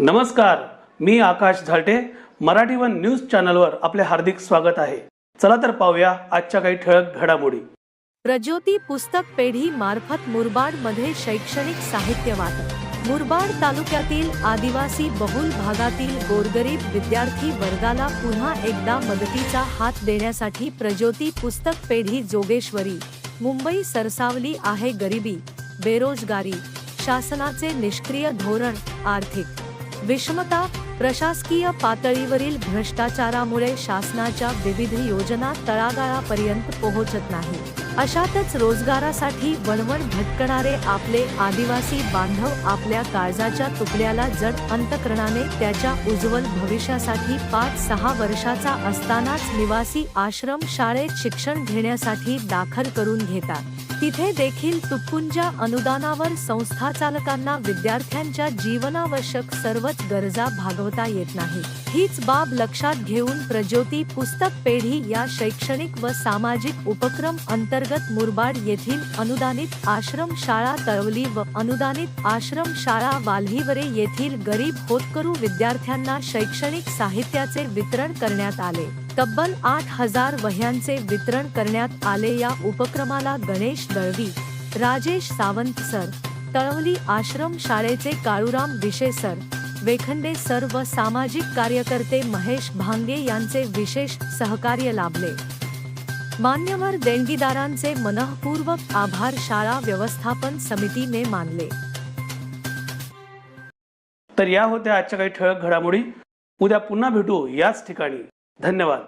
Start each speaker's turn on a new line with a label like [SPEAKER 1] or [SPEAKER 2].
[SPEAKER 1] नमस्कार मी Akash Zalte. Marathi one news चॅनलवर आपले हार्दिक स्वागत आहे. चला तर पाहूया आजच्या काही ठळक घडामोडी.
[SPEAKER 2] प्रज्योती पुस्तक पेढी मार्फत मुरबाडमध्ये शैक्षणिक साहित्य वाटप मुरबाड तालुक्यातील आदिवासी बहुल भागातील गोरगरीब विद्यार्थी वर्गाला पुन्हा एकदा मदतीचा हात देण्यासाठी प्रज्योती पुस्तक पेढी जोगेश्वरी. मुंबई सरसावली आहे गरिबी बेरोजगारी शासनाचे निष्क्रिय धोरण आर्थिक विषमता प्रशासकीय पातळीवरील भ्रष्टाचारामुळे शासनाच्या विविध योजना तळागाळापर्यंत पोहोचत नाही. अशातच रोजगारासाठी वणवण भटकणारे आपले आदिवासी बांधव आपल्या काळजाच्या तुकड्याला जड अंतकरणाने त्याच्या उज्ज्वल भविष्यासाठी पाच सहा वर्षाचा असतानाच निवासी आश्रम शाळेत शिक्षण घेण्यासाठी दाखल करून घेतात. तिथे देखील तुटपुंजा अनुदानावर संस्था चालकांना विद्यार्थ्यांच्या जीवनावश्यक सर्वच गरजा भागवता येत नाही. हीच बाब लक्षात घेऊन प्रज्योती पुस्तक पेढी या शैक्षणिक व सामाजिक उपक्रम अंतर्गत मुरबाड येथील अनुदानित आश्रम शाळा तळवली व अनुदानित आश्रम शाळा वाल्हीवरे येथील गरीब होतकरू विद्यार्थ्यांना शैक्षणिक साहित्याचे वितरण करण्यात आले. तब्बल आठ हजार वह्यांचे वितरण करण्यात आले या उपक्रमाला गणेश दळवी राजेश सावंत सर तळवली आश्रम शाळेचे काळूराम विशे सर वेखंडे सर व सामाजिक कार्यकर्ते महेश भांगे यांचे विशेष सहकार्य लाभले. मान्यवर देणगीदारांचे मनःपूर्वक आभार शाळा व्यवस्थापन समितीने मानले.
[SPEAKER 1] तर या होत्या आजच्या काही ठळक घडामोडी. उद्या पुन्हा भेटू याच ठिकाणी. धन्यवाद.